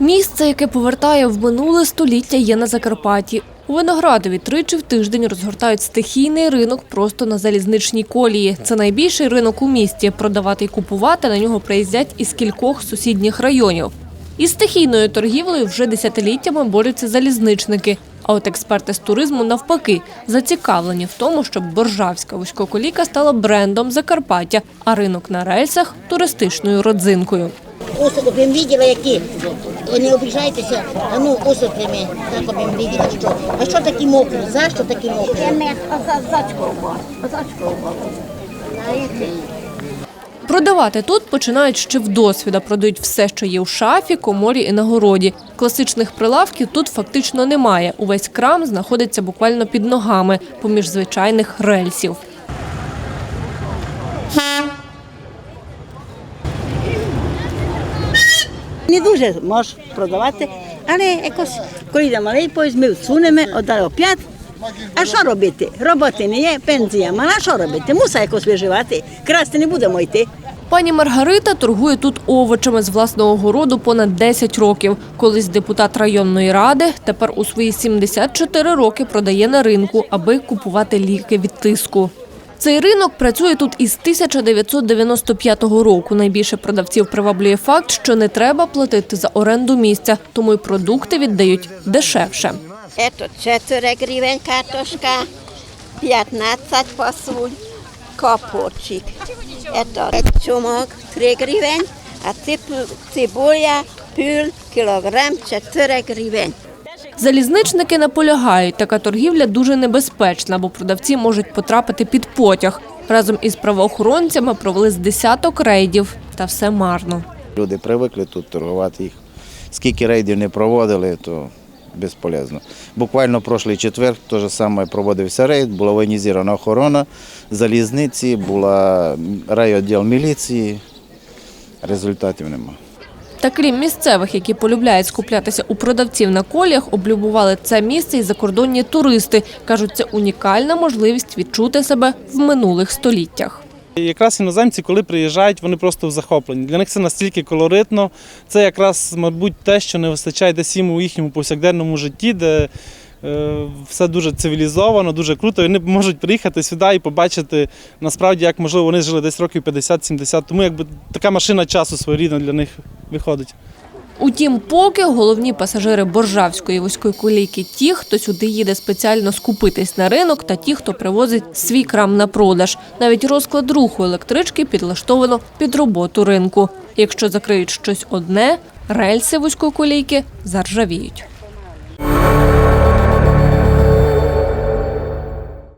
Місце, яке повертає в минуле століття, є на Закарпатті. У Виноградові тричі в тиждень розгортають стихійний ринок просто на залізничній колії. Це найбільший ринок у місті. Продавати і купувати на нього приїздять із кількох сусідніх районів. Із стихійною торгівлею вже десятиліттями борються залізничники. А от експерти з туризму навпаки зацікавлені в тому, щоб боржавська вузькоколійка стала брендом Закарпаття, а ринок на рельсах туристичною родзинкою. Усок бим виділа, які. Ви не обіжайтеся, а ну прямо, так бим виділа, що. А що такі мокрі? За що такі мокрі? Продавати тут починають ще в досвіда. Продають все, що є в шафі, коморі і на городі. Класичних прилавків тут фактично немає. Увесь крам знаходиться буквально під ногами, поміж звичайних рельсів. Не дуже можеш продавати, але якось, коли йде малий поїзд, ми всунемо, одали п'ять. А що робити? Роботи не є, пенсія мала, що робити? Муса якось виживати. Красти не будемо йти. Пані Маргарита торгує тут овочами з власного городу понад 10 років. Колись депутат районної ради, тепер у свої 74 роки продає на ринку, аби купувати ліки від тиску. Цей ринок працює тут із 1995 року. Найбільше продавців приваблює факт, що не треба платити за оренду місця, тому й продукти віддають дешевше. Ето 4 гривень картошка, 15 посунь, капурчик. Ето чумок 3 гривень, а циб- цибуля пів кілограм 4 гривень. Залізничники наполягають, така торгівля дуже небезпечна, бо продавці можуть потрапити під потяг. Разом із правоохоронцями провели з десяток рейдів, та все марно. Люди привикли тут торгувати їх. Скільки рейдів не проводили, то безполезно. Буквально прошлий четвер теж саме проводився рейд, була воєнізована охорона залізниці, була райвідділ міліції. Результатів немає. Та крім місцевих, які полюбляють скуплятися у продавців на коліях, облюбували це місце і закордонні туристи. Кажуть, це унікальна можливість відчути себе в минулих століттях. Якраз іноземці, коли приїжджають, вони просто в захопленні. Для них це настільки колоритно. Це якраз, мабуть, те, що не вистачає десь їм у їхньому повсякденному житті, де е, все дуже цивілізовано, дуже круто. Вони можуть приїхати сюди і побачити насправді, як можливо вони жили десь років 50-70. Тому якби така машина часу своєрідна для них виходить. Утім, поки головні пасажири боржавської вузької колійки ті, хто сюди їде спеціально скупитись на ринок, та ті, хто привозить свій крам на продаж. Навіть розклад руху електрички підлаштовано під роботу ринку. Якщо закриють щось одне, рельси вузької колійки заржавіють.